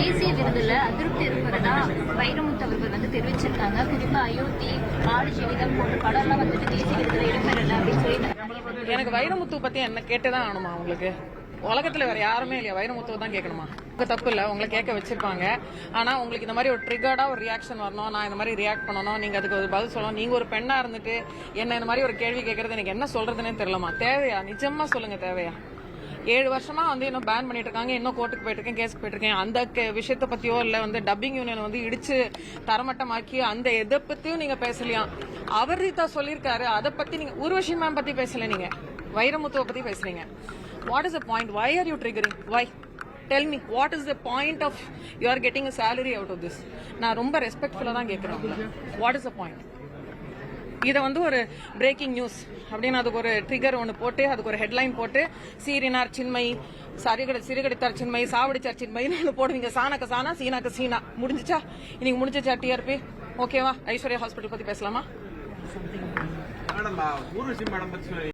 தேசிய விருதுல அதிருப்தி இருக்கிறதா வைரமுத்து அவர்கள் வந்து தெரிவிச்சிருக்காங்க. குறிப்பா அயோத்தி ஆடு ஜீவிதம் போன்ற படம் எல்லாம் வந்துட்டு தேசிய விருதுல இடம்பெறல அப்படின்னு சொல்லி எனக்கு வைரமுத்து பத்தி என்ன கேட்டுதான் ஆகணுமா உங்களுக்கு? உலகத்துல வேற யாருமே இல்லையா? வைரமுத்துவ தான் கேட்கணுமா? உங்க தப்பு இல்ல உங்களை கேட்க வச்சிருப்பாங்க. ஆனா உங்களுக்கு இந்த மாதிரி ஒரு ட்ரிகர்டா ஒரு ரியாக்ஷன் வரணும் நான் இந்த மாதிரி ரியாக்ட் பண்ணணும் நீங்க அதுக்கு ஒரு பதில் சொல்லணும் நீங்க ஒரு பெண்ணா இருந்துட்டு என்ன இந்த மாதிரி ஒரு கேள்வி கேட்கறது எனக்கு என்ன சொல்றதுன்னே தெரியலமா தேவையா? நிஜமா சொல்லுங்க தேவையா? ஏழு வருஷமா வந்து இன்னும் பேன் பண்ணிட்டு இருக்காங்க இன்னும் கோர்ட்டுக்கு போயிட்டு இருக்கேன் கேஸ்க்கு போயிட்டு இருக்கேன் அந்த விஷயத்தை விஷயத்த பத்தியோ இல்ல வந்து டப்பிங் யூனியன் வந்து இடிச்சு தரமட்டமாக்கி அந்த எதை பத்தியும் நீங்க பேசலையா? அவர் ரீதா சொல்லியிருக்காரு. அதை பத்தி நீங்க ஊர்வஷி மேம் பத்தி பேசல நீங்க. வைரமுத்துவை பத்தி பேசுறீங்க. What is the point why are you triggering why tell me what is the point of you are getting a salary out of this நான் ரொம்ப ரெஸ்பெக்ட்ஃபுல்லாக தான் கேட்குறேன் வாட் இஸ் த பாயிண்ட் இதை வந்து ஒரு பிரேக்கிங் நியூஸ் அப்படின்னு அதுக்கு ஒரு ட்ரிகர் ஒன்று போட்டு அதுக்கு ஒரு ஹெட்லைன் போட்டு சீரினார் சின்மை சரிகடை சிறுகடித்தார் சின்மை சாவடிச்சார் சின்மைன்னு ஒன்று போடுவீங்க. சாணக்க சானா சீனாக்கு சீனா. முடிஞ்சிச்சா? இன்னைக்கு முடிஞ்சிச்சா டிஆர்பி ஓகேவா ஐஸ்வர்யா ஹாஸ்பிட்டல் பத்தி பேசலாமா? Madam Urvashi madam